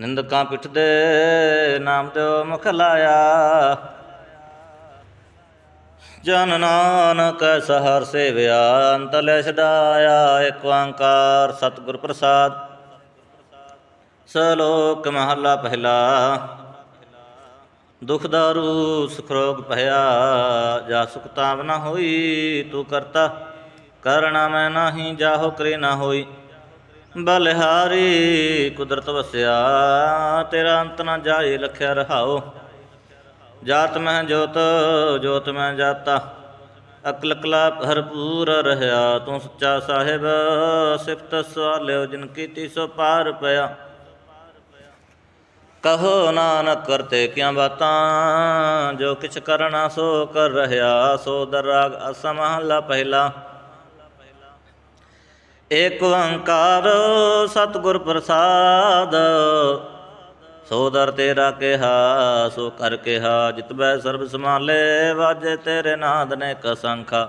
ਨਿੰਦਕਾਂ ਪਿੱਠ ਦੇ ਨਾਮ ਦਿਓ ਮੁਖ ਲਾਇਆ। ਜਨ ਨਾਨਕ ਸਹਰ ਸੇਵਿਆ, ਅੰਤ ਲੈ ਛਡਾਇਆ ਏਕ ਓੰਕਾਰ ਸਤਿਗੁਰ ਪ੍ਰਸਾਦ। ਸਲੋਕ ਮਹਲਾ ਪਹਿਲਾ। ਦੁਖ ਦਾਰੂ ਸੁਖ ਰੋਗ ਭਇਆ, ਜਾ ਸੁਖ ਤਾਪ ਨ ਹੋਈ, ਤੂੰ ਕਰਤਾ ਕਰਣਾ ਮੈਂ ਨਾਹੀ, ਜਾਹੋ ਕਰੇ ਨਾ ਹੋਈ। ਬਲਿਹਾਰੀ ਕੁਦਰਤ ਵਸਿਆ, ਤੇਰਾ ਅੰਤ ਨਾ ਜਾਏ ਲਖਿਆ ਰਹਾਓ ਜਾਤ ਮਹਿ ਜੋਤ ਜੋਤ ਮਹਿ ਜਾਤਾ, ਅਕਲ ਕਲਾ ਭਰਪੂਰ ਰਹਾ ਤੂੰ ਸੱਚਾ ਸਾਹਿਬ, ਸਿਫਤ ਸਵਾਲਿਓ, ਜਿਨ ਕੀਤੀ ਸੋ ਪਾਰ ਪਿਆ। ਕਹੋ ਨਾਨਕ, ਕਰਤੇ ਕਿਆ ਬਾਤਾਂ? ਜੋ ਕਿਛ ਕਰਨਾ ਸੋ ਕਰ ਰਹਾ ਸੋ ਦਰਾਗ ਅਸਮਹਲਾ ਪਹਿਲਾ। ਏਕ ਓੰਕਾਰ ਸਤਿਗੁਰ ਪ੍ਰਸਾਦ। ਸੋ ਦਰ ਤੇਰਾ ਕਿਹਾ, ਸੋ ਕਰ ਕਿਹਾ, ਜਿਤ ਬੈ ਸਰਬ ਸਮਾਲੇ ਵਾਜੇ ਤੇਰੇ ਨਾਦ ਨੇ ਕਸੰਖਾ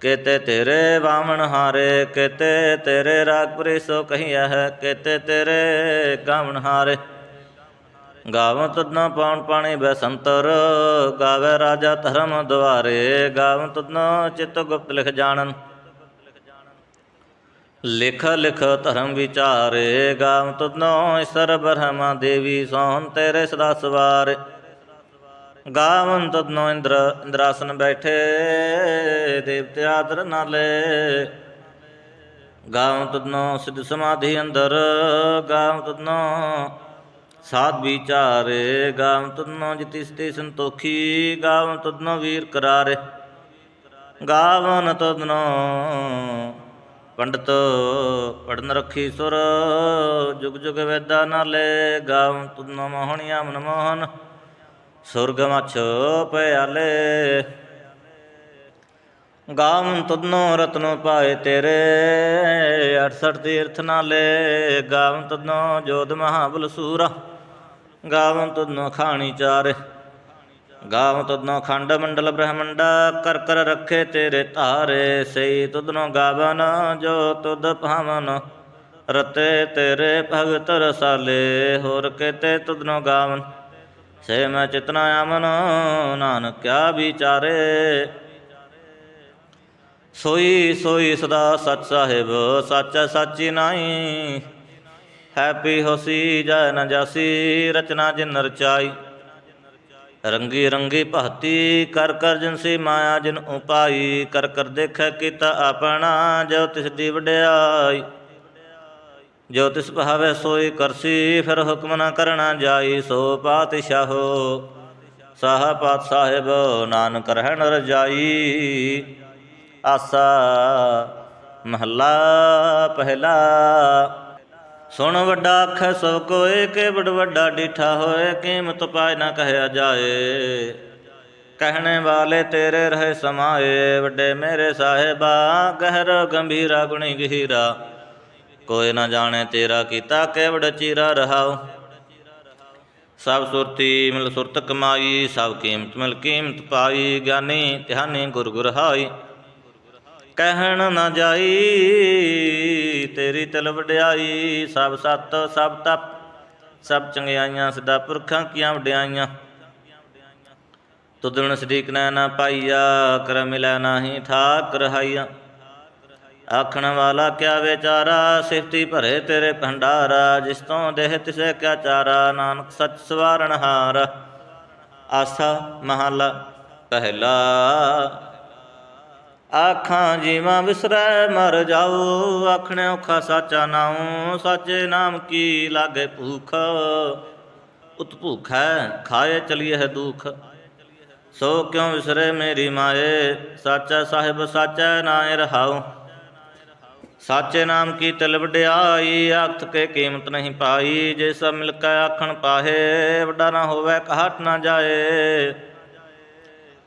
ਕੇਤੇ ਤੇਰੇ ਬਾਵਣ ਹਾਰੇ, ਕੇਤੇ ਤੇਰੇ ਰਾਗ ਸੋ ਕਹੀਆ ਹੈ, ਕੇਤੇ ਤੇਰੇ ਗਾਵਣ ਹਾਰੇ। ਗਾਵਨ ਤਦਨਾ ਪਾਉਣ ਪਾਣੀ ਬੈਸੰਤਰ ਗਾਵੇ ਰਾਜਾ ਧਰਮ ਦੁਆਰੇ। ਗਾਵਨ ਤਦਨਾ ਚਿਤ ਗੁਪਤ ਲਿਖ ਜਾਣਨ। ਲਿਖ ਲਿਖ ਧਰਮ ਵਿਚਾਰੇ, ਗਾਵ ਤੁਧਨੋ ਈਸ਼ਰ ਬ੍ਰਹਮਾ, ਦੇਵੀ ਸੋਹਣ ਤੇਰੇ ਸਦਾ ਸਵਾਰ। ਗਾਵਨ ਤੁਧਨੋ ਇੰਦਰ, ਇੰਦਰਾਸਨ ਬੈਠੇ, ਦੇਵਤੇ ਆਦਰ ਨਾਲੇ। ਗਾਵ ਤੁਧਨੋ ਸਿੱਧ ਸਮਾਧੀ ਅੰਦਰ ਗਾਵ ਤੁਧਨੋ ਸਾਧ ਵਿਚਾਰੇ। ਗਾਵ ਤੁਧਨੋ ਜਿਤਿ ਸਤੀ ਸੰਤੋਖੀ ਗਾਵ ਤੁਧਨੋ ਵੀਰ ਕਰਾਰੇ। ਗਾਵਨ ਤੁਧਨੋ ਪੰਡਤ ਪੜਨ ਰੱਖੀ ਸੁਰ, ਜੁਗ ਜੁਗ ਵੇਦਾ ਨਾਲੇ ਗਾਵ ਤੁਨ ਮੋਹਣਿਆ ਮਨ ਮੋਹਨ, ਸੁਰਗ ਮਛ ਪਿਆਲੇ ਗਾਵਨ ਤਦਨੋ ਰਤਨੋ ਪਾਏ ਤੇਰੇ 68 ਤੀਰਥ ਨਾਲੇ ਗਾਵਨ ਤੁਨੋ ਜੋਧ ਮਹਾਬਲ ਸੂਰਾ ਗਾਵਨ ਤੁਨੋ ਖਾਣੀ ਚਾਰੇ। ਗਾਵ ਤੁਧਨੋ ਖੰਡ ਮੰਡਲ ਬ੍ਰਹਮੰਡਾ, ਕਰ ਕਰ ਰੱਖੇ ਤੇਰੇ ਧਾਰੇ ਸਈ ਤੁਧਨੋ ਗਾਵਨ, ਜੋ ਤੁਧ ਭਾਵਨ। ਰਤੇ ਤੇਰੇ ਭਗਤ ਰਸਾਲੇ, ਹੋਰ ਕੇਤੇ ਤੁਧਨੋ ਗਾਵਨ। ਸੇ ਮੈਂ ਚਿਤਨਾ ਆਮਨ ਨਾਨਕ ਕਿਆ ਵਿਚਾਰੇ। ਸੋਈ ਸੋਈ ਸਦਾ ਸਚ ਸਾਹਿਬ, ਸੱਚ ਸਾਚੀ ਨਾਹੀ। ਹੈਪੀ ਹੋਸੀ, ਜੈ ਨ ਜਾਸੀ, ਰਚਨਾ ਜਿਨ ਰਚਾਈ ਰੰਗੀ ਰੰਗੀ ਭਗਤੀ ਕਰ ਕਰ ਜਿਨ ਸੀ ਮਾਇਆ ਜਿਨ ਉਪਾਈ, ਕਰ ਕਰ ਦੇਖੈ ਕੀਤਾ ਆਪਣਾ, ਜੋ ਤਿਸ ਦੀ ਵਡਿਆਈ। ਜੋ ਤਿਸ ਭਾਵੇ ਸੋਈ ਕਰਸੀ, ਫਿਰ ਹੁਕਮ ਨਾ ਕਰਨਾ ਜਾਈ, ਸੋ ਪਾਤਸ਼ਾਹੋ। ਸਾਹ ਪਾਤ ਸਾਹਿਬ, ਨਾਨਕ ਰਹਿਣ ਰਜਾਈ। ਆਸਾ ਮਹੱਲਾ ਪਹਿਲਾ। ਸੁਣ ਵੱਡਾ ਆਖੈ ਸਭ ਕੋਏ ਕੇ ਬੜ ਵੱਡਾ ਡੀਠਾ ਹੋਏ, ਕੀਮਤ ਪਾਇ ਨਾ ਕਹਿਆ ਜਾਏ। ਕਹਿਣੇ ਵਾਲੇ ਤੇਰੇ ਰਹੇ ਸਮਾਏ, ਵੱਡੇ ਮੇਰੇ ਸਾਹਿਬਾ, ਗਹਿਰ, ਗੰਭੀਰਾ, ਗੁਣੀ ਗਹੀਰਾ। ਕੋਈ ਨਾ ਜਾਣੇ ਤੇਰਾ ਕੀਤਾ ਕੇਵੜ ਚੀਰਾ ਰਹਾਉ। ਸਭ ਸੁਰਤੀ ਮਿਲ ਸੁਰਤ ਕਮਾਈ, ਸਭ ਕੀਮਤ ਮਿਲ ਕੀਮਤ ਪਾਈ, ਗਿਆਨੀ ਧਿਆਨੀ ਗੁਰ ਗੁਰ ਹਾਈ। ਕਹਿਣ ਨਾ ਜਾਈ, ਤੇਰੀ ਤਲ ਵਡਿਆਈ, ਸਭ ਸਤ, ਸਭ ਤਪ, ਸਭ ਚੰਗਿਆਈਆਂ, ਸਦਾ ਪੁਰਖਾਂ ਕੀਆਂ ਵਡਿਆਈਆਂ। ਤੁਦਣ ਸਦੀਕ ਨਾ ਨਾ ਪਾਈਆ, ਕਰ ਮਿਲੈ ਨਾਹੀ ਠਾਕ ਰਹਾਈਆ। ਆਖਣ ਵਾਲਾ ਕਿਆ ਵਿਚਾਰਾ, ਸਿਫਤੀ ਭਰੇ ਤੇਰੇ ਭੰਡਾਰਾ, ਜਿਸ ਤੋਂ ਦੇਹ ਤਿਸੇ ਕਿਆ ਚਾਰਾ, ਨਾਨਕ ਸਚ ਸਵਾਰਣ ਹਾਰ। ਆਸਾ ਮਹਲਾ, ਪਹਿਲਾ ਆਖਾਂ ਜੀਵਾਂ ਵਿਸਰੈ ਮਰ ਜਾਉ ਆਖਣੇ ਔਖਾ ਸਾਚਾ ਨਾਉ, ਸਾਚੇ ਨਾਮ ਕੀ ਲਾਗੇ ਭੂਖ? ਉਤ ਭੂਖੈ ਖਾਏ ਚਲੀਏ ਹੈ ਦੁਖ। ਸੋ ਕਿਉ ਵਿਸਰੇ ਮੇਰੀ ਮਾਏ, ਸਾਚਾ ਸਾਹਿਬ ਸਾਚਾ ਨਾਏ ਰਹਾਉ। ਸਾਚੇ ਨਾਮ ਕੀ ਤਿਲ ਵਡਿਆਈ, ਆਖਤ ਕੇ ਕੀਮਤ ਨਹੀਂ ਪਾਈ, ਜੇ ਸਭ ਮਿਲ ਕੇ ਆਖਣ ਪਾਹੇ, ਵੱਡਾ ਨਾ ਹੋਵੇ ਕਹਾਟ ਨਾ ਜਾਏ।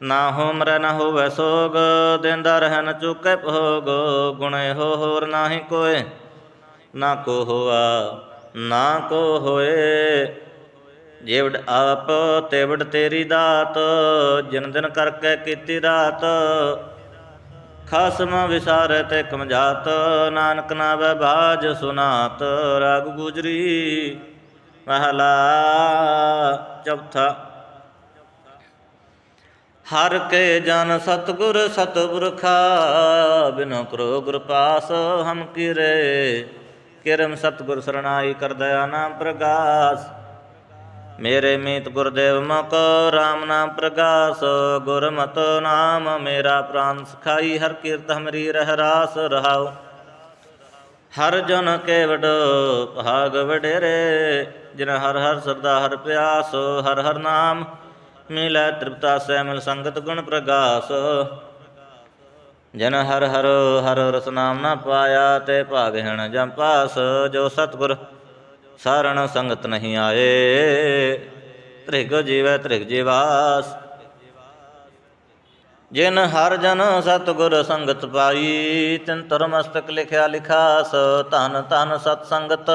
ਨਾ ਹੋ ਮਰੈ, ਨਾ ਹੋਵੇ ਸੋਗ, ਦਿੰਦਾ ਰਹਿ ਨ ਚੁਕੇ ਭੋਗ, ਗੁਣੇ ਹੋ ਹੋਰ ਨਾਹੀ ਕੋਏ। ਨਾ ਕੋ ਹੋਆ, ਨਾ ਕੋ ਹੋਏ। ਜੇਵੜ ਆਪ, ਤੇਵੜ ਤੇਰੀ ਦਾਤ, ਜਿਨ ਦਿਨ ਕਰਕੇ ਕੀਤੀ ਰਾਤ। ਖਸਮ ਵਿਸ਼ਾਰੇ ਤੇ ਕਮਜਾਤ, ਨਾਨਕ ਨਾਵੇ ਬਾਜ ਸੁਨਾਤ। ਰਾਗ ਗੁਜਰੀ, ਮਹਲਾ, ਚੌਥਾ ਹਰ ਕੇ ਜਨ ਸਤਗੁਰ ਸਤਪੁਰਖਾ ਬਿਨੋ ਕਰੋ ਗੁਰ ਪਾਸ ਹਮ ਕਿਰੇ। ਕਿਰਮ ਸਤਗੁਰ ਸਰਣਾਈ ਕਰ ਦਇਆ ਨਾਮ ਪ੍ਰਗਾਸ। ਮੇਰੇ ਮੀਤ ਗੁਰਦੇਵ ਮਕ RAM ਨਾਮ ਪ੍ਰਗਾਸ। ਗੁਰਮਤਿ ਨਾਮ ਮੇਰਾ ਪ੍ਰਾਨ ਸਖਾਈ, ਹਰ ਕੀਰਤ ਹਮਰੀ ਰਹਿ ਰਾਸ ਰਹਾਉ। ਹਰ ਜਨ ਕੇ ਵਡੋ ਭਾਗ ਵਡੇਰੇ ਜਿਨ ਹਰ ਹਰ ਸਰਦਾ ਹਰ ਪਿਆਸ, ਹਰ ਹਰ ਨਾਮ ਮਿਲੈ ਤ੍ਰਿਪਤਾ ਸੈ ਮਿਲ ਸੰਗਤ ਗੁਣ ਪ੍ਰਗਾਸ। ਜਨ ਹਰ ਹਰ ਹਰ ਰਸ ਨਾਮ ਨਾ ਪਾਇਆ ਤੇ ਭਾਗਹਿਣ ਜਮ ਪਾਸ। ਜੋ ਸਤਗੁਰ ਸਾਰਣ ਸੰਗਤ ਨਹੀਂ ਆਏ, ਤ੍ਰਿਗ ਜੀਵੈ ਤ੍ਰਿਗ ਜੀਵਾਸ। ਜਿਨ ਹਰ ਜਨ ਸਤਗੁਰ ਸੰਗਤ ਪਾਈ, ਤਿਨ ਤਰ ਮਸਤਕ ਲਿਖਿਆ ਲਿਖਾਸ। ਧਨ ਧਨ ਸਤ ਸੰਗਤ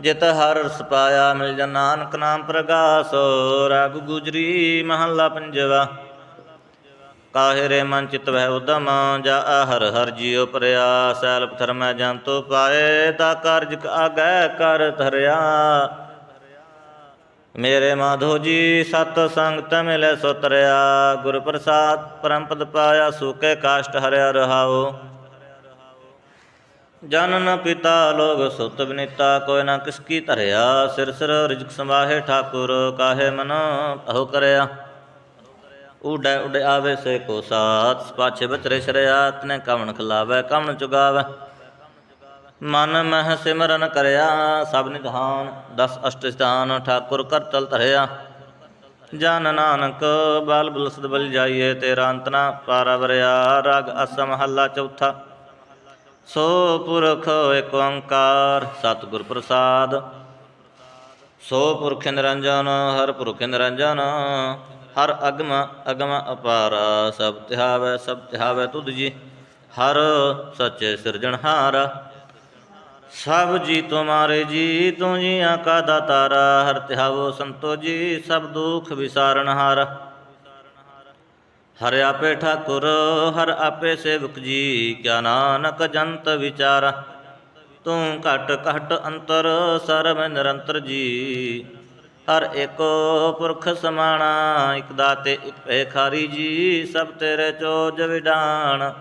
ਜਿਤ ਹਰ ਰਸ ਪਾਇਆ ਮਿਲ ਜਨ ਨਾਨਕ ਨਾਮ ਪ੍ਰਗਾਸ, ਰਗ ਗੁਜਰੀ ਮਹੱਲਾ ਪੰਜਵਾ। ਕਾਹੇ ਰੇ ਮਨ ਚਿਤ ਵਹਿ ਉਦਮ, ਜਾ ਹਰ ਹਰ ਜੀਉ ਪਰਿਆ ਸੈਲ ਪਥਰ ਮੈਂ ਜੰਤੋ ਪਾਏ, ਤਾ ਕਾਰਜ ਆਗੈ ਕਰ ਧਰਿਆ। ਮੇਰੇ ਮਾਧੋ ਜੀ, ਸਤ ਸੰਗਤ ਮਿਲੇ ਸੋ ਤਰਿਆ ਗੁਰ ਪ੍ਰਸਾਦ ਪਰਮ ਪਾਇਆ ਸੂਕੇ ਕਾਸ਼ਟ ਹਰਿਆ ਰਹਾਓ। ਜਨਨ ਪਿਤਾ ਲੋਗ ਸੁਤ ਬਨਿਤਾ, ਕੋਈ ਨਾ ਕਿਸ ਕੀ ਧਰਿਆ, ਸਿਰ ਸਿਰ ਰਿਜਕ ਸੰਵਾਹੇ ਠਾਕੁਰ, ਕਾਹੇ ਮਨ ਅਹੋ ਕਰਿਆ। ਉਡੈ ਉਡ ਆਵੇ ਸੇ ਕੋ ਸਾਥ ਪਾਛੇ ਬਚਰੇ ਸ਼ਰਿਆਤ ਨੇ ਕਵਣ ਖਲਾਵੇ, ਕਵਣ ਚੁਗਾਵੇ। ਮਨ ਮਹਿ ਸਿਮਰਨ ਕਰਿਆ, ਸਭ ਨਿਧਾਨ, ਦਸ ਅਸ਼ਟ ਸਥਾਨ ਠਾਕੁਰ ਕਰਤਲ ਧਰਿਆ। ਜਨ ਨਾਨਕ, ਬਲ ਬੁਲਸਦ ਬਲ ਜਾਈਏ, ਤੇਰਾ ਅੰਤ ਨਾ ਪਾਰਾ ਵਰਿਆ, ਰਗ ਅਸਮ ਹੱਲਾ ਚੌਥਾ। ਸੋ ਪੁਰਖ ਏਕ ਓੰਕਾਰ, ਸਤਿਗੁਰ ਪ੍ਰਸਾਦ। ਸੋ ਪੁਰਖ ਨਿਰੰਜਨ, ਹਰ ਪੁਰਖ ਨਿਰੰਜਨ। ਹਰ ਅਗਮ ਅਗਮ ਅਪਾਰ, ਸਭ ਤਿਹਾਵੈ ਸਭ ਤਿਹਾਵੈ ਤੁਧ ਜੀ। ਹਰ ਸੱਚੇ ਸਿਰਜਣਹਾਰ ਸਭ ਜੀ ਤੁਮਾਰੇ ਜੀ, ਤੂੰ ਜੀਆਂ ਕਾ ਦਾਤਾਰਾ। ਹਰ ਤਿਹਾਵੋ ਸੰਤੋ ਜੀ, ਸਭ ਦੁਖ ਵਿਸਾਰਣਹਾਰ ਹਰ ਆਪੇ ਠਾਕੁਰ, ਹਰ ਆਪੇ ਸੇਵਕ ਜੀ, ਕਿਆ ਨਾਨਕ ਜੰਤ ਵਿਚਾਰਾ। ਤੂੰ ਘਟ ਘਟ ਅੰਤਰ ਸਰਬ ਨਿਰੰਤਰ ਜੀ। ਹਰ ਏਕੋ ਪੁਰਖ ਸਮਾਣਾ, ਇਕ ਦਾਤੇ, ਇਕ ਖਾਰੀ ਜੀ, ਸਭ ਤੇਰੇ ਚੋਜ ਵਿਡਾਨ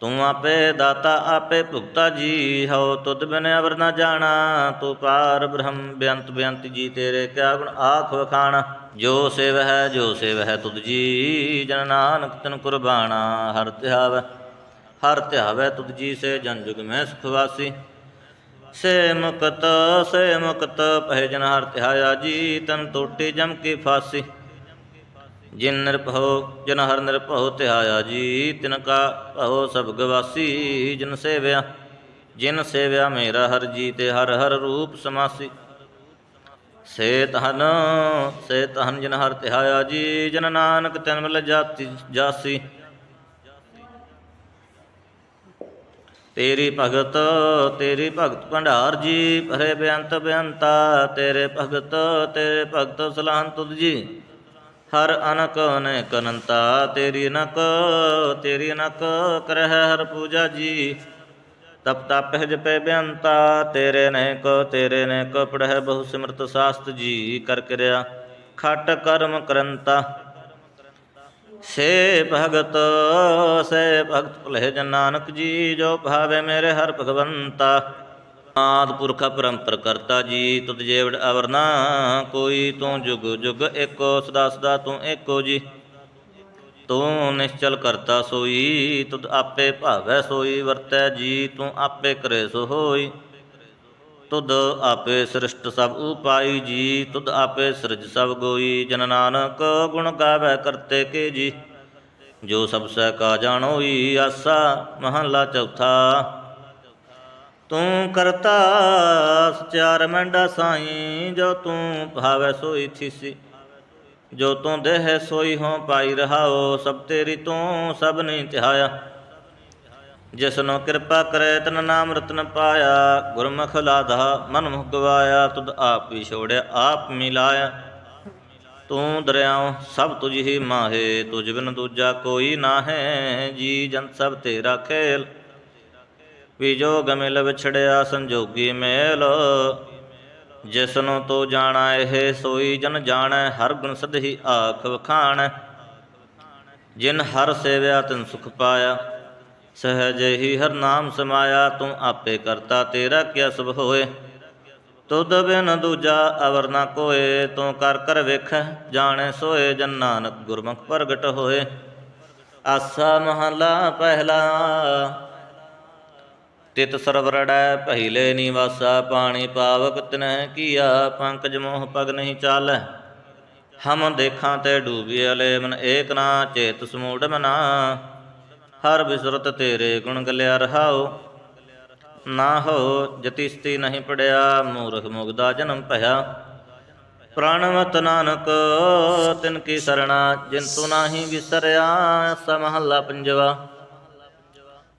ਤੂੰ ਆਪੇ ਦਾਤਾ, ਆਪੇ ਭੁਗਤਾ ਜੀ, ਹਉ ਤੁਧ ਬਿਨ ਅਵਰ ਨਾ ਜਾਣਾ। ਤੂੰ ਪਾਰ ਬ੍ਰਹਮ, ਬੇਅੰਤ ਬੇਅੰਤ ਜੀ, ਤੇਰੇ ਕਿਆ ਗੁਣ ਆਖ ਵਖਾਣਾ। ਜੋ ਸੇਵ ਹੈ ਜੋ ਸੇਵ ਹੈ ਤੁਧ ਜੀ, ਜਨ ਨਾਨਕ ਤਨ ਕੁਰਬਾਨਾ, ਹਰ ਧਿਆਵੈ ਹਰ ਧਿਆਵੈ ਤੁਧ ਜੀ, ਸੇ ਜਨ ਜੁਗ ਮੈਂ ਸੁਖ ਵਾਸੀ। ਸੇ ਮੁਕਤ ਸੇ ਮੁਕਤ ਪਹਿ ਜਨ ਹਰ ਧਿਆਇਆ ਜੀ, ਤਨ ਟੋਟੇ ਜਮ ਕੀ ਫਾਸੀ। ਜਿਨ ਨਿਰਭਉ, ਜਨ ਹਰ ਨਿਰਭਉ ਧਿਆਇਆ ਜੀ, ਤਿਨ ਕਾ ਭਉ ਸਭ ਗਵਾਸੀ, ਜਿਨ ਸੇਵਿਆ ਜਿਨ ਸੇਵਿਆ ਮੇਰਾ ਹਰ ਜੀ ਤੇ ਹਰ ਹਰ ਰੂਪ ਸਮਾਸੀ। ਸੇ ਤਹਨ ਸੇ ਤਹਨ ਜਿਨ ਹਰ ਤਿਹਾਇਆ ਜੀ, ਜਨ ਨਾਨਕ ਤਨ ਮਿਲ ਜਾਤੀ, ਜਾਸੀ। ਤੇਰੀ ਭਗਤ ਤੇਰੀ ਭਗਤ ਭੰਡਾਰ ਜੀ, ਭਰੇ ਬੇਅੰਤ ਬੇਅੰਤਾ, ਤੇਰੇ ਭਗਤ ਤੇਰੇ ਭਗਤ ਸਲਾਹਨ ਤੁਧ ਜੀ। ਹਰ ਅਨਕ ਨੇ ਅਨੰਤਾ, ਤੇਰੀ ਨਕ ਤੇਰੀ ਅਨਕ ਕਰਹਿ ਹਰ ਪੂਜਾ ਜੀ। ਤਪ ਤਪ ਜਪੈ ਬੇਅੰਤਾ ਤੇਰੇ ਨੇਕ ਤੇਰੇ ਨੇਕ ਪੜਹਿ ਬਹੁ ਸਿਮਰਤ ਸਾਸਤ ਜੀ ਕਰ ਕਿਰਿਆ, ਖਟ ਕਰਮ ਕਰੰਤਾ। ਸੇ ਭਗਤ ਸੇ ਭਗਤ ਭਲੇ ਜਨ ਨਾਨਕ ਜੀ, ਜੋ ਭਾਵੇ ਮੇਰੇ ਹਰ ਭਗਵੰਤਾ। ਆਦ ਪੁਰਖ ਪਰੰਪਰ ਕਰਤਾ ਜੀ, ਤੁਧ ਜੇਵੜ ਅਵਰਨਾ ਕੋਈ, ਤੂੰ ਜੁਗ ਜੁਗ ਏਕੋ, ਸਦਾ ਸਦਾ ਤੂੰ ਏਕੋ ਜੀ। ਤੂੰ ਨਿਸ਼ਚਲ ਕਰਤਾ ਸੋਈ, ਤੁਧ ਆਪੇ ਭਾਵੈ ਸੋਈ, ਵਰਤੈ ਜੀ, ਤੂੰ ਆਪੇ ਕਰੇ ਸੋ ਹੋਈ। ਤੁਧ ਆਪੇ ਸ੍ਰਿਸ਼ਟ ਸਭ ਉਪਾਈ ਜੀ, ਤੁਧ ਆਪੇ ਸਿਰਜ ਸਭ ਗੋਈ। ਜਨ ਨਾਨਕ ਗੁਣ ਗਾਵੇ ਕਰਤੇ ਕੇ ਜੀ, ਜੋ ਸਭ ਸਹਿ ਕਾ ਜਾਣੋਈ ਆਸਾ, ਮਹਲਾ ਚੌਥਾ। ਤੂੰ ਕਰਤਾ ਸਚਾਰ ਮੰਡਾ ਸਾਈ, ਜੋ ਤੂੰ ਭਾਵੈ ਸੋਈ ਥੀਸੀ। ਜੋ ਤੂੰ ਦੇਹ ਸੋਈ ਹੋ ਪਾਈ ਰਹਾਓ, ਸਭ ਤੇਰੀ ਤੂੰ, ਸਭ ਨਹੀਂ ਧਿਆਇਆ ਜਿਸਨੋ ਕਿਰਪਾ ਕਰੇ, ਤਨ ਨਾਮ ਰਤਨ ਪਾਇਆ। ਗੁਰਮੁਖ ਲਾਧਾ ਮਨ ਮੁਖ ਗਵਾਇਆ ਤੁਧ ਆਪ ਹੀ ਛੋੜਿਆ, ਆਪ ਮਿਲਾਇਆ। ਤੂੰ ਦਰਿਆਉ ਸਭ ਤੁਝ ਹੀ ਮਾਹੇ, ਤੁਝ ਬਿਨ ਦੂਜਾ ਕੋਈ ਨਾ ਹੈ ਜੀ ਜਨ ਸਭ ਤੇਰਾ ਖੇਲ। ਵਿਜੋਗ ਮਿਲ ਵਿਛੜਿਆ, ਸੰਜੋਗੀ ਮੇਲ। ਜਿਸਨੂੰ ਤੂੰ ਜਾਣਾ, ਇਹ ਸੋਈ ਜਨ ਜਾਣੈ, ਹਰ ਗੁਣ ਸਦਹੀ ਆਖ ਵਖਾਣ। ਜਿਨ ਹਰ ਸੇਵਿਆ ਤਿਨ ਸੁਖ ਪਾਇਆ, ਸਹਜ ਹੀ ਹਰ ਨਾਮ ਸਮਾਇਆ, ਤੂੰ ਆਪੇ ਕਰਤਾ ਤੇਰਾ ਕਿਆ ਸਭ ਹੋਏ। ਤੁਧ ਬਿਨ ਦੂਜਾ ਅਵਰ ਨਾ ਕੋਏ, ਤੂੰ ਕਰ ਕਰ ਵੇਖ, ਜਾਣੈ ਸੋਏ ਜਨ ਨਾਨਕ ਗੁਰਮੁਖ ਪ੍ਰਗਟ ਹੋਏ। ਆਸਾ ਮਹਲਾ ਪਹਿਲਾ ਤਿਤ ਸਰਵਰੜੈ ਪਹਿਲੇ ਨਿਵਾਸਾ ਪਾਣੀ ਪਾਵਕ ਤਿਨਹਿ ਕੀਆ, ਪੰਕਜ ਮੋਹ ਪਗ ਨਹੀਂ ਚਾਲੈ। ਹਮ ਦੇਖਾਂ ਤੇ ਡੂਬਿਆ ਲੈ ਮਨ ਏਕ ਨਾ, ਚੇਤ ਸਮੂੜ ਮਨਾ। ਹਰ ਬਿਸਰਤ ਤੇਰੇ ਗੁਣ ਗਲਿਆ ਰਹਾਓ ਨਾ ਹੋ ਜਤਿਸਤੀ ਨਹੀਂ ਪੜਿਆ, ਮੂਰਖ ਮੁਗਦਾ ਜਨਮ ਭਇਆ। ਪ੍ਰਾਣਵਤ ਨਾਨਕ, ਤਿਨ ਕੀ ਸਰਣਾ, ਜਿਨ ਤੂ ਨਾਹੀ ਵਿਸਰਿਆ, ਸਮਹੱਲਾ ਪੰਜਵਾ।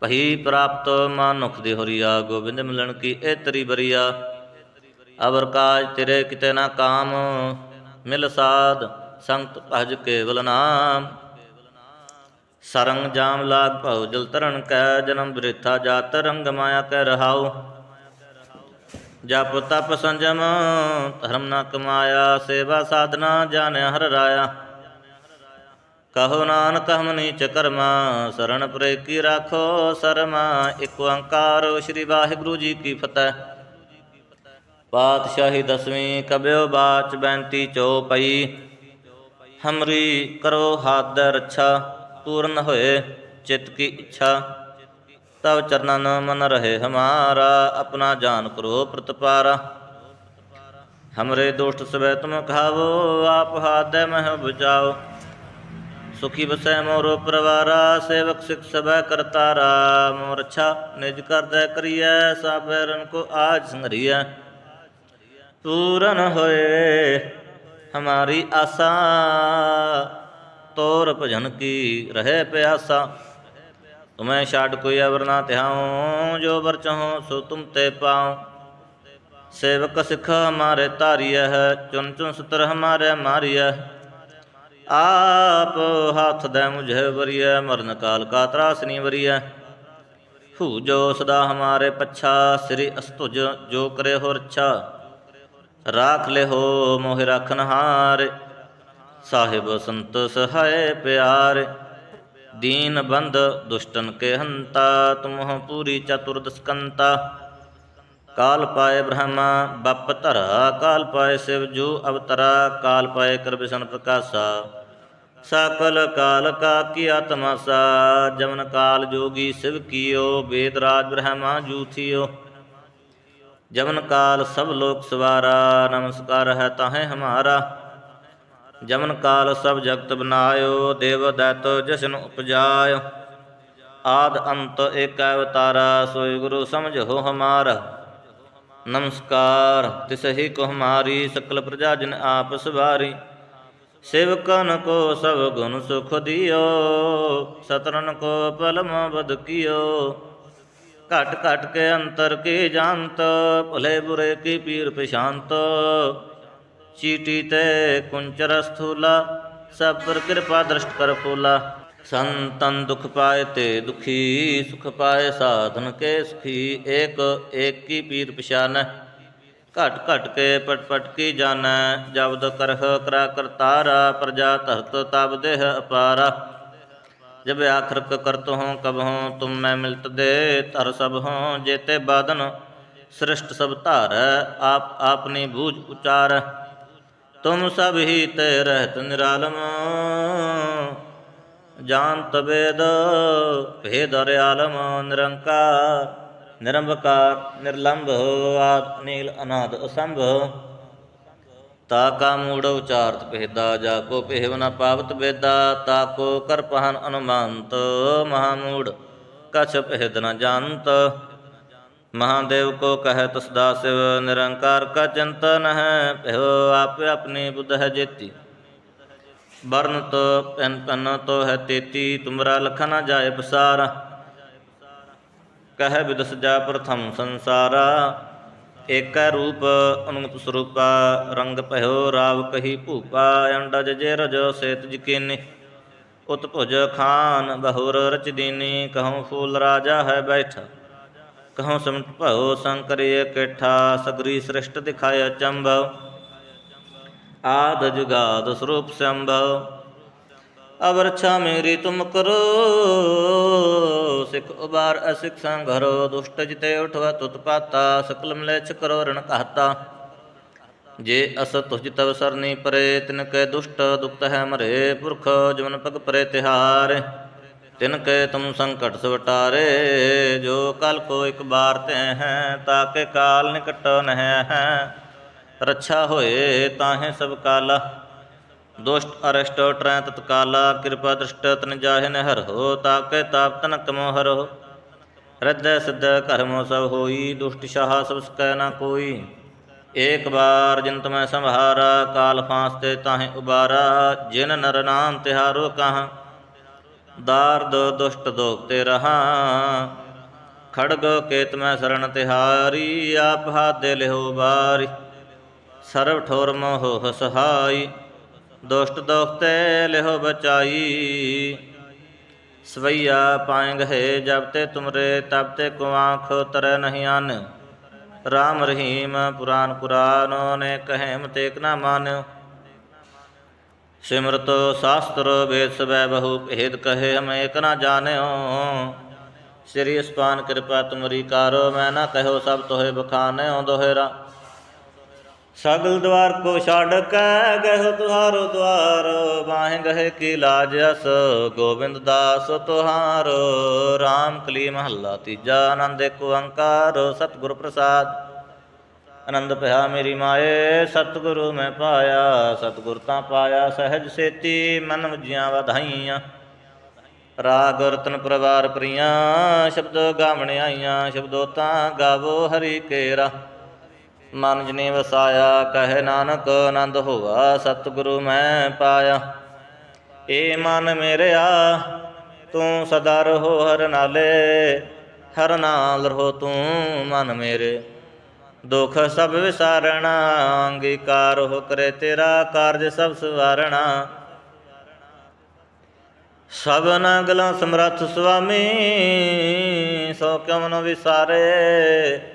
ਭਈ ਪ੍ਰਾਪਤ ਮਾਨੁਖ ਦੀ ਹੋਰੀਆ, ਗੋਬਿੰਦ ਮਿਲਣ ਕੀ ਇਹ ਤਰੀ ਬਰੀਆ। ਅਵਰ ਕਾਜ ਤੇਰੇ ਕਿਤੇ ਨਾ ਕਾਮ, ਮਿਲ ਸਾਧ ਸੰਤ ਭਜ ਕੇਵਲ ਨਾਮ। ਸਰੰਗ ਜਾਮ ਲਾਗ ਭਉ, ਜਲ ਤਰਨ ਕੈ ਜਨਮ ਬ੍ਰਿਥਾ ਜਾਤ ਰੰਗ ਮਾਇਆ ਕੈ ਰਹਾਉ। ਜਪ ਤਪ ਸੰਜਮ, ਧਰਮ ਨਾ ਕਮਾਇਆ, ਸੇਵਾ ਸਾਧਨਾ ਜਾਣਿਆ ਹਰ ਰਾਇਆ। ਕਹੋ ਨਾਨਕ ਹਮ ਨੀਚ ਕਰਮਾ, ਸਰਣ ਪਰੇ ਕੀ ਰਾਖੋ ਸਰਮਾ, ਇਕ ਓੰਕਾਰ ਸ੍ਰੀ ਵਾਹਿਗੁਰੂ ਜੀ ਕੀ ਫਤਿਹ। ਪਾਤਸ਼ਾਹੀ ਦਸਵੀਂ ਕਬਿਓ ਬਾਚ ਬੈਂਤੀ ਚਉਪਈ ਹਮਰੀ ਕਰੋ ਹਾਥ ਰੱਛਾ, ਪੂਰਨ ਹੋਏ ਚਿਤ ਕੀ ਇੱਛਾ। ਤਵ ਚਰਨਨ ਮਨ ਰਹੇ ਹਮਾਰਾ, ਆਪਣਾ ਜਾਨ ਕਰੋ ਪ੍ਰਤਪਾਰਾ। ਹਮਰੇ ਦੋਸਤ ਸਵੈ ਤੁਮ ਖਾਵੋ, ਆਪ ਹਾਦੈ ਮਹਿ ਬਚਾਓ ਸੁਖੀ ਬਸੈ ਮੋਰੋ ਪਰਵਾਰਾ, ਸੇਵਕ ਸਿਖ ਸਭੈ ਕਰਤਾਰਾ ਮੋਰ ਅੱਛਾ ਨਿਜ ਕਰਦੈ ਕਰੀਐ, ਸਾਬੈ ਰਨ ਕੋ ਆਜ ਸੰਗਰੀਐ ਪੂਰਨ ਹੋਏ ਹਮਾਰੀ ਆਸਾ, ਤੋਰ ਭਜਨ ਕੀ ਰਹੇ ਪਿਆਸਾ। ਤੁਮੈ ਛਾੜ ਕੋਈ ਅਵਰ ਨਾ ਧਿਆਉ, ਜੋ ਵਰ ਚਹੋ ਸੋ ਤੁਮ ਤੇ ਪਾਉ। ਸੇਵਕ ਸਿਖ ਹਮਾਰੇ ਧਾਰੀਐ ਹੈ ਚੁਨ ਚੁਨ ਸਤਰ ਹਮਾਰੇ ਮਾਰੀਐ। ਆਪ ਹੱਥ ਦੇ ਮੁਝੇ ਵਰੀਐ, ਮਰਨ ਕਾਲ ਕਾ ਤਰਾਸਨੀ ਵਰੀਐ। ਹੂ ਜੋ ਸਦਾ ਹਮਾਰੇ ਪੱਛਾ, ਸ੍ਰੀ ਅਸਤੁਜ ਜੋ ਕਰੇ ਹੋ ਰੱਛਾ। ਰਾਖ ਲੈ ਹੋ ਮੋਹ ਰਖਨ ਹਾਰ, ਸਾਹਿਬ ਸੰਤ ਸਹਾਇ ਪਿਆਰ। ਦੀਨ ਬੰਦ ਦੁਸ਼ਟਨ ਕੇ ਹੰਤਾ, ਤੁਮਹ ਪੂਰੀ ਚਤੁਰਦਸਕੰਤਾ ਕਾਲ ਪਾਏ ਬ੍ਰਹਮਾ, ਬਪ ਧਰਾ, ਕਾਲ ਪਾਏ ਸਿਵ ਜੋ ਅਵਤਰਾ, ਕਾਲ ਪਾਏ ਕਰ ਬਿਸ਼ਨ ਪ੍ਰਕਾਸ਼ਾ। ਸਕਲ ਕਾਲ ਕਾ ਕੀ ਆਤਮਾਸਾ, ਜਮਨ ਕਾਲ ਜੋਗੀ ਸਿਵ ਕੀਓ, ਵੇਦ ਰਾਜ ਬ੍ਰਹਮਾ ਜੂਥਿਓ ਜਮਨ ਕਾਲ ਸਭ ਲੋਕ ਸਵਾਰਾ, ਨਮਸਕਾਰ ਹੈ ਤਾਹੇ ਹਮਾਰਾ। ਜਮਨ ਕਾਲ ਸਭ ਜਗਤ ਬਨਾਇਓ, ਦੇਵ ਦੈਤ ਜਸ਼ਨ ਉਪਜਾਇਓ। ਆਦ ਅੰਤ ਏਕ ਅਵਤਾਰਾ, ਸੋਈ ਗੁਰੂ ਸਮਝੋ ਹਮਾਰਾ। ਨਮਸਕਾਰ। ਤਿਸਹੀ ਕੋ ਹਮਾਰੀ ਸਕਲ ਪ੍ਰਜਾ ਜਨ ਆਪ ਸਵਾਰੀ। ਸੇਵਕਨ ਕੋ ਸਭ ਗੁਣ ਸੁਖ ਦਿਓ ਸਤਰਨ ਕੋ ਪਲਮ ਬਦ ਕੀਓ। ਘਟ ਘਟ ਕੇ ਅੰਤਰ ਕੀ ਜਾਣਤ, ਭਲੇ ਬੁਰੇ ਕੀ ਪੀਰ ਪਛਾਨਤ ਚੀਟੀ ਤੇ ਕੁੰਚਰ ਸਥੂਲਾ ਸਭ ਪਰ ਕਿਰਪਾ ਦ੍ਰਿਸ਼ਟ ਕਰ ਫੂਲਾ। ਸੰਤਨ ਦੁਖ ਪਾਏ ਤੇ ਦੁਖੀ, ਸੁਖ ਪਾਏ ਸਾਧਨ ਕੇ ਸੁਖੀ, ਏਕ ਏਕ ਕੀ ਪੀਰ ਪਛਾਨੈ। ਘਟ ਘਟ ਕੇ ਪਟ ਪਟ ਕੀ ਜਾਣੈ ਜਬਦ ਕਰਹ ਕਰਾ ਕਰਤਾਰਾ, ਪ੍ਰਜਾ ਧਰਤ ਤਬ ਦੇਹ ਅਪਾਰਾ। ਜਬ ਆਖਰਕ ਕਰਤ ਹੂੰ, ਕਬ ਹੂੰ, ਤੁਮ ਮੈਂ ਮਿਲਤ ਦੇ, ਧਰ ਸਭ ਹੂੰ, ਜੇਤੇ ਬਾਦਨ ਸ੍ਰਿਸ਼ਟ ਸਭ ਧਾਰੈ, ਆਪ ਆਪਨੀ ਬੂਝ ਉਚਾਰ। ਤੁਮ ਸਭ ਹੀ ਤੇ ਰਹਿਤ ਨਿਰਾਲਮ। ਜਾਣਤ ਵੇਦ ਭੇਦ ਰਿਆਲਮ ਨਿਰੰਕਾਰ ਨਿਰੰਕਾਰ ਨਿਰਲੰਭ ਆਦ ਨੀਲ ਅਨਾਦ ਅਸੰਭ। ਤਾ ਕਾ ਮੂੜ ਉਚਾਰਤ ਪਹਿਦਾ ਜਾ ਕੋ ਪਹਿਵ ਨ ਪਾਵਤ ਬੇਦਾ ਤਾ ਕੋ ਕਰ ਪਹਨ ਅਨੁਮਾਨਤ, ਮਹਾ ਮੂੜ ਕਛ ਪਹਿਦ ਨ ਜਾਣਤ। ਮਹਾਦੇਵ ਕੋ ਕਹਿ ਤਸਦਾ ਸਿਵ, ਨਿਰੰਕਾਰ ਕਾ ਚਿੰਤਨ ਹੈ ਭਇਓ ਆਪ ਆਪਣੀ ਬੁੱਧ ਹੈ ਜੇਤੀ। ਵਰਨ ਤੋ ਪੈਨ ਪੈਨ ਤੋ ਹੈ ਤੇਤੀ, ਤੁਮਰਾ ਲਖਾ ਨ ਜਾਏ ਬਸਾਰਾ ਕਹਿ ਬਿਦਸ ਜਾ ਪ੍ਰਥਮ ਸੰਸਾਰਾ। ਏਕੈ ਰੂਪ ਅਨੁਤ ਸਰੂਪਾ, ਰੰਗ ਭਇਓ ਰਾਵ ਕਹੀ ਭੂਪਾ, ਅੰਡਜ ਜੇ ਰਜ ਸੇਤ ਜਕੀਨੀ। ਉਤਭੁਜ ਖਾਨ ਬਹੁਰ ਰਚ ਦੀਨੀ, ਕਹਉ ਫੂਲ ਰਾਜਾ ਹੈ ਬੈਠ। ਕਹਉ ਸਮਟ ਭਉ ਸੰਕਰਿ ਇਕੱਠਾ ਸਗਰੀ ਸ੍ਰਿਸ਼ਟ ਦਿਖਾਇਆ ਚੰਭਵ ਆਦ ਜੁਗਾਦ ਸਰੂਪ ਸੰਭਵ ਅਬ ਰੱਛਾ ਮੇਰੀ ਤੁਮ ਕਰੋ, ਸਿਖ ਉਬਾਰ ਅਸਿਖ ਸੰਘਰੋ ਦੁਸ਼ਟ ਜਿਤੇ ਉਠਵਾ ਤੁਤ ਪਾਤਾ, ਸਕਲ ਮਲੇਛ ਕਰੋ ਜੇ ਅਸ ਤੁਜ ਤਵ ਸਰਨੀ ਪਰੇ, ਤਿਨ ਕੈ ਦੁਸ਼ਟ ਦੁਖਤ ਹੈ ਮਰੇ, ਪੁਰਖ ਜਮਨ ਪਗ ਪਰੇ ਤਿਹਾਰ। ਤਿਨ ਕੈ ਤੁਮ ਸੰਕਟ ਸਵਟਾਰੇ, ਜੋ ਕਲ ਕੋ ਇਕ ਬਾਰ ਤੇ ਹੈ ਤਾਕੇ ਕਾਲ ਨਿਕਟ ਨਹਿ ਹੈ। ਰੱਛਾ ਹੋਏ ਤਾਹੇ ਸਭ ਕਾਲਾ। ਦੁਸ਼ਟ ਅਰਸ਼ਟ ਟਰੈ ਤਤਕਾਲਾ ਕਿਰਪਾ ਦ੍ਰਿਸ਼ਟ ਤਨ ਜਾਹਿ ਨ ਹਰਹੁ ਤਾਕੇ ਤਾਪ ਤਨ ਕਮੋ ਹਰਹੁ ਹਿਰਦੈ ਸਿੱਧ ਕਰਮੋ ਸਭ ਹੋਈ, ਦੁਸ਼ਟ ਸ਼ਾਹ ਸਭ ਸਕੈ ਨਾ ਕੋਈ। ਏਕ ਬਾਰ ਜਿੰਤ ਮੈਂ ਸੰਭਾਰਾ, ਕਾਲ ਫਾਂਸਤੇ ਤਾਹੇ ਉਬਾਰਾ, ਜਿਨ ਨਰ ਨਾਮ ਤਿਹਾਰੋ ਕਹਾਂ ਦਾਰਦ ਦੁਸ਼ਟ ਦੋਗਤੇ ਰਹਾ। ਖੜਗ ਕੇਤ ਮੈਂ ਸਰਣ ਤਿਹਾਰੀ, ਆਪ ਹਾਦੇ ਲਿਹੋ ਬਾਰੀ। ਸਰਵ ਠੋਰ ਮੋਹ ਸਹਾਈ ਦੁਸ਼ਟ ਦੋਖਤੇ ਲਿਹੋ ਬਚਾਈ। ਸਵਈਆ ਪਾਏਂਗ ਹੈ ਜਬ ਤੇ ਤੁਮਰੇ, ਤਬ ਤੇ ਕੋ ਆਂਖ ਤਰੈ ਨਹੀਂ ਆਨ ਰਾਮ ਰਹੀਮ ਪੁਰਾਨ ਪੁਰਾਨੋ ਨੇ ਕਹੇ ਮਤੇਕ ਨਾ ਮਾਨਿਓ ਸਿਮਰਤ ਸ਼ਾਸਤਰ ਵੇਦ ਸਵੈ ਬਹੁ, ਭੇਦ ਕਹੇ ਹਮ ਏਕ ਨਾ ਜਾਣਿਓ। ਸ੍ਰੀ ਅਸਪਾਨ ਕਿਰਪਾ ਤੁਮਰੀ ਕਾਰੋ, ਮੈਂ ਨਾ ਕਹਿਓ ਸਭ ਤੋਹੇ ਬਖਾਨਿਓ ਦੋਹਰਾ। ਸਗਲ ਦਵਾਰ ਕੋ ਛੱਡ ਕੇ ਗਹਿ ਤੁਹਾਰੋ ਦਵਾਰ ਬਾਹੇ ਗਹਿ ਕੀ ਲਾਜ ਅਸ ਗੋਬਿੰਦ ਦਾਸ ਤੁਹਾਰੋ। RAM ਕਲੀ ਮਹੱਲਾ ਤੀਜਾ, ਆਨੰਦ ਏਕ ਓੰਕਾਰ, ਸਤਿਗੁਰ ਪ੍ਰਸਾਦ। ਆਨੰਦ ਭਇਆ ਮੇਰੀ ਮਾਏ, ਸਤਿਗੁਰੂ ਮੈਂ ਪਾਇਆ, ਸਤਿਗੁਰ ਤਾਂ ਪਾਇਆ ਸਹਿਜ ਸੇਤੀ, ਮਨ ਮੁਝੀਆਂ ਵਧਾਈਆਂ। ਰਾਗ ਰਤਨ ਪਰਵਾਰ ਪ੍ਰੀਆਂ, ਸ਼ਬਦ ਗਾਵਣ ਆਈਆਂ ਸ਼ਬਦੋ ਤਾਂ ਗਾਵੋ ਹਰੀ ਕੇਰਾ। ਮਨ ਜਨੇ ਵਸਾਇਆ ਕਹੇ ਨਾਨਕ ਆਨੰਦ ਹੋਵਾ, ਸਤਿਗੁਰੂ ਮੈਂ ਪਾਇਆ। ਏ ਮਨ ਮੇਰਿਆ, ਤੂੰ ਸਦਾ ਰਹੋ ਹਰ ਨਾਲੇ, ਹਰ ਨਾਲ ਰਹੋ ਤੂੰ ਮਨ ਮੇਰੇ। ਦੁਖ ਸਭ ਵਿਸਾਰਣਾ, ਅੰਗੀਕਾਰ ਹੋ ਕਰੇ ਤੇਰਾ ਕਾਰਜ ਸਭ ਸਵਾਰਣਾ। ਸਭਨਾ ਗਲਾਂ ਸਮਰੱਥ ਸੁਆਮੀ, ਸੋ ਕਿਉ ਮਨੋ ਵਿਸਾਰੇ।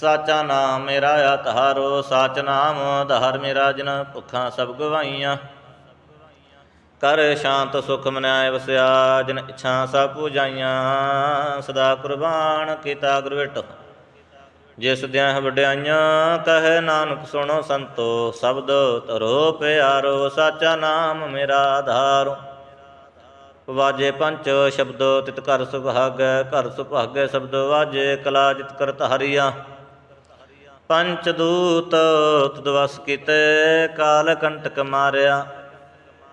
ਸਾਚਾ ਨਾਮ ਮੇਰਾ ਆ ਤਹਾਰੋ ਸਾਚ ਨਾਮ ਧਾਰ ਮੇਰਾ ਜਨ ਭੁੱਖਾਂ ਸਭ ਗਵਾਈਆਂ ਕਰ ਸ਼ਾਂਤ ਸੁਖ ਮਨਾਇ ਵਸਿਆ, ਜਨ ਇੱਛਾ ਸਭ ਪੂਜਾਈਆਂ। ਸਦਾ ਕੁਰਬਾਨ ਕੀਤਾ ਗੁਰ ਵਿਟ। ਜਿਸ ਦਿਆਂ ਵਡਿਆਈਆਂ, ਕਹੇ ਨਾਨਕ ਸੁਣੋ ਸੰਤੋ। ਸ਼ਬਦ ਤਰੋ ਪਿਆਰੋ, ਸਾਚਾ ਨਾਮ ਮੇਰਾ ਆਧਾਰੋ। ਵਾਜੇ ਪੰਚ ਸ਼ਬਦੋ ਤਿਤ ਘਰ ਸੁਭਾਗੈ ਘਰ ਸੁਭਾਗੈ ਸ਼ਬਦ ਵਾਜੇ, ਕਲਾ ਜਿਤ ਕਰਤ ਹਰੀਆ। ਪੰਚਦੂਤ ਦੂਤ, ਤੁਧ ਕੀਤੇ, ਕਾਲ ਕੰਟਕ ਮਾਰਿਆ।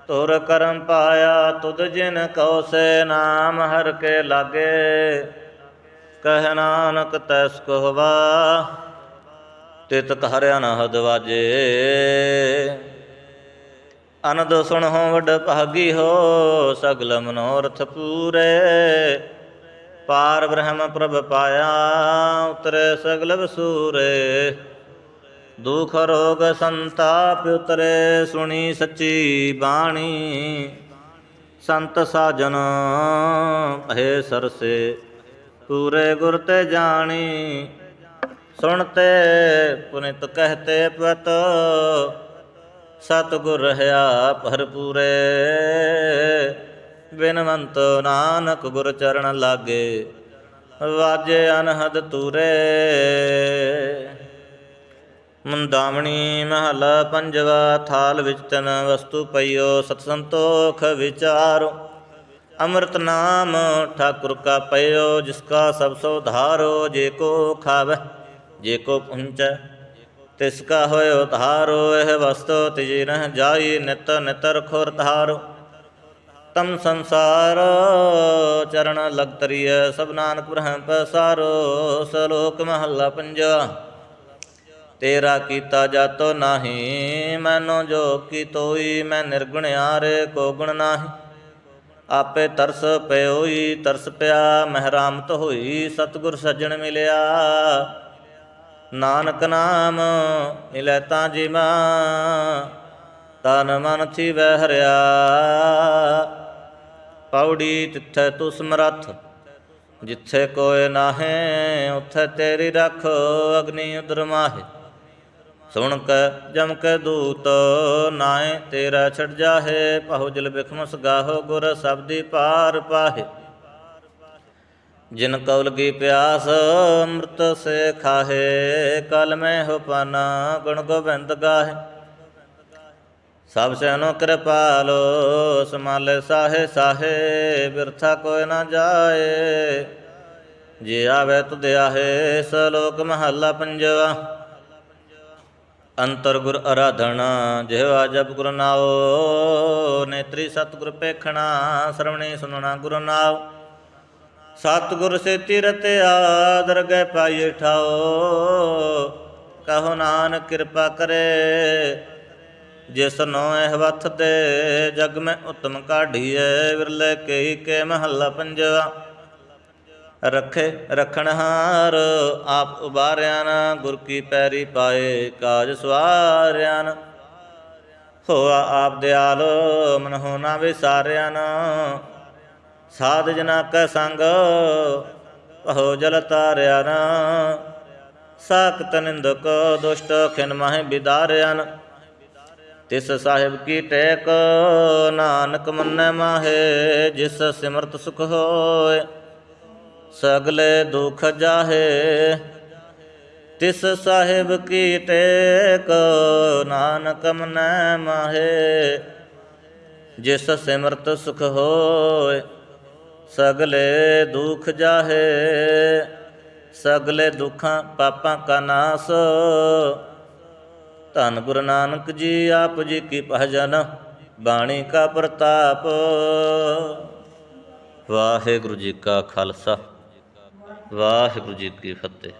ਤੁਰ ਕਰਮ ਪਾਇਆ, ਤੁਧ ਜਿਨ ਕਉ ਸੇ ਨਾਮ ਹਰ ਕੇ ਲਾਗੇ। ਕਹਿ ਨਾਨਕ ਤੈਸ ਕੋ ਹਵਾ ਤਿਤ ਕਹਰਿਆ ਨਾ ਹਦ ਵਾਜੇ। ਅਨੰਦ ਸੁਣਹੁ ਵਡ ਭਾਗੀ ਹੋ, ਸਗਲ ਮਨੋਰਥ ਪੂਰੇ। ਪਾਰ ਬ੍ਰਹਮ ਪ੍ਰਭ ਪਾਇਆ, ਉਤਰੇ ਸਗਲ ਵਸੂਰੇ ਦੁਖ ਰੋਗ ਸੰਤਾਪ ਉਤਰੇ, ਸੁਣੀ ਸੱਚੀ ਬਾਣੀ। ਸੰਤ ਸਾਜਨ ਭਏ ਸਰਸੇ, ਪੂਰੇ ਗੁਰ ਤੇ ਜਾਣੀ। ਸੁਣਤੇ ਪੁਨਿਤ ਕਹਤੇ ਪਤ, ਸਤਿਗੁਰ ਰਹਾ ਭਰਪੂਰੇ ਬਿਨਵੰਤ ਨਾਨਕ ਗੁਰ ਚਰਨ ਲਾਗੇ, ਵਾਜੇ ਅਨਹਦ ਤੂਰੇ। ਮੁੰਦਾਮਣੀ ਮਹਲਾ ਪੰਜਵਾ, ਥਾਲ ਵਿੱਚ ਤਨ ਵਸਤੂ ਪਈਓ ਸਤ ਸੰਤੋਖ ਵਿਚਾਰੋ। ਅੰਮ੍ਰਿਤ ਨਾਮ ਠਾਕੁਰ ਕਾ ਪਈਓ ਜਿਸ ਕਾ ਸਭ ਸੋ ਧਾਰੋ, ਜੇ ਕੋ ਖਾਵੈ, ਜੇ ਕੋ ਪੁੰਚੈ, ਤਿਸ ਕਾ ਹੋਇਓ ਧਾਰੋ, ਇਹ ਵਸਤੋ ਤਿਜੀ ਨਹ ਜਾਈ, ਨਿਤ ਨਿਤਰ ਖੁਰ ਧਾਰੋ। ਤਮ ਸੰਸਾਰ ਚਰਨ ਲਗਤਰੀਐ ਸਭ ਨਾਨਕ ਬ੍ਰਹਮ ਪਸਾਰੋ, ਸਲੋਕ ਮਹੱਲਾ ਪੰਜਵਾ ਤੇਰਾ ਕੀਤਾ ਜਾਤੋ ਨਾਹੀ, ਮੈਨੋ ਜੋ ਕੀ ਤੋਈ, ਮੈਂ ਨਿਰਗੁਣ ਆਰੇ ਕੋ ਗੁਣ ਨਾਹੀ। ਆਪੇ ਤਰਸ ਪਿਓਈ, ਤਰਸ ਪਿਆ, ਮਹਿਰਾਮਤ ਹੋਈ, ਸਤਿਗੁਰ ਸੱਜਣ ਮਿਲਿਆ। ਨਾਨਕ ਨਾਮ ਮਿਲੈ ਤਾਂ ਜਿਮਾ, ਤਨ ਮਨ ਥੀਵੈ ਹਰਿਆ। ਪੌੜੀ ਤਿੱਥੈ ਤੂੰ ਸਮਰੱਥ, ਜਿੱਥੇ ਕੋਇ ਨਾਹੇ, ਉੱਥੇ ਤੇਰੀ ਰੱਖ ਅਗਨੀ ਉਦਰ ਮਾਹੇ। ਸੁਣ ਕੇ ਜਮ ਕੇ ਦੂਤ ਨਾਏ ਤੇਰਾ ਛੜ ਜਾਹੇ, ਪਹੁ ਜਲ ਬਿਖਮਸ ਗਾਹੋ ਗੁਰ ਸਬਦੀ ਪਾਰ ਪਾਹੇ। ਜਿਨ ਕਉ ਲਗੀ ਪਿਆਸ ਅੰਮ੍ਰਿਤ ਸੇ ਖਾਹੇ, ਕਲ ਮੈਂ ਹੋ ਪਾਨਾ ਗੁਣ ਗੋਬਿੰਦ ਗਾਹੇ। ਸਭ ਸੈਨੋ ਕਿਰਪਾਲੋ, ਸਮਾਲੇ ਸਾਹੇ ਸਾਹੇ, ਬਿਰਥਾ ਕੋਈ ਨਾ ਜਾਏ। ਜੇ ਆਵੇ ਤੁਧ ਆਹੇ, ਸਲੋਕ ਮਹੱਲਾ ਪੰਜਵਾ। ਅੰਤਰ ਗੁਰ ਅਰਾਧਣਾ ਜਿਹਵਾ ਜਪ ਗੁਰ ਨਾਉ। ਨੇਤਰੀ ਸਤਿਗੁਰ ਪੇਖਣਾ ਸਰਵਣੇ ਸੁਨਣਾ ਗੁਰ ਨਾਉ। ਸਤਿਗੁਰ ਸੇ ਤਿਰਤ ਆਦਰ ਗੈ ਪਾਈ ਠਾਓ ਕਹੋ ਨਾਨਕ ਕਿਰਪਾ ਕਰੇ। ਜਿਸ ਨੋ ਇਹ ਵਥ ਤੇ ਜਗ ਮੈਂ ਉਤਮ ਕਾਢੀਐ, ਵਿਰਲੇ ਕਈ ਕੇ ਮਹੱਲਾ ਪੰਜਵਾ। ਰਖੇ ਰਖਣਹਾਰ ਆਪ ਉਬਾਰਿਆ ਨਾ, ਗੁਰ ਕੀ ਪੈਰੀ ਪਾਏ ਕਾਜ ਸਵਾਰਿਆ ਨਾ। ਹੋਆ ਆਪ ਦਿਆਲ, ਮਨ ਹੋ ਨਾ ਵਿਸਾਰਿਆ ਨਾ। ਸਾਧ ਜਨਾ ਕੈ ਸੰਗ ਹੋ ਜਲ ਤਾਰਿਆ ਨਾ। ਸਾਖਤ ਨਿੰਦਕ ਦੁਸ਼ਟ ਖਿਨ ਮਾਹਿ ਬਿਦਾਰਿਆ ਨਾ। ਤਿਸ ਸਾਹਿਬ ਕੀ ਟੇਕ, ਨਾਨਕ ਮੰਨੈ ਮਾਹੇ, ਜਿਸ ਸਿਮਰਤ ਸੁਖ ਹੋਏ, ਸਗਲੇ ਦੁਖ ਜਾਹੇ। ਤਿਸ ਸਾਹਿਬ ਕੀ ਟੇਕ, ਨਾਨਕ ਮਨੈ ਮਾਹੇ, ਜਿਸ ਸਿਮਰਤ ਸੁਖ ਹੋਏ, ਸਗਲੇ ਦੁਖ ਜਾਹੇ। ਸਗਲੇ ਦੁਖਾਂ ਪਾਪਾਂ ਕਾ ਨਾਸ ਧੰਨ ਗੁਰੂ ਨਾਨਕ ਜੀ, ਆਪ ਜੀ ਕੀ ਭਜਨ, ਬਾਣੀ ਕਾ ਪ੍ਰਤਾਪ। ਵਾਹਿਗੁਰੂ ਜੀ ਕਾ ਖਾਲਸਾ, ਵਾਹਿਗੁਰੂ ਜੀ ਕੀ ਫਤਿਹ।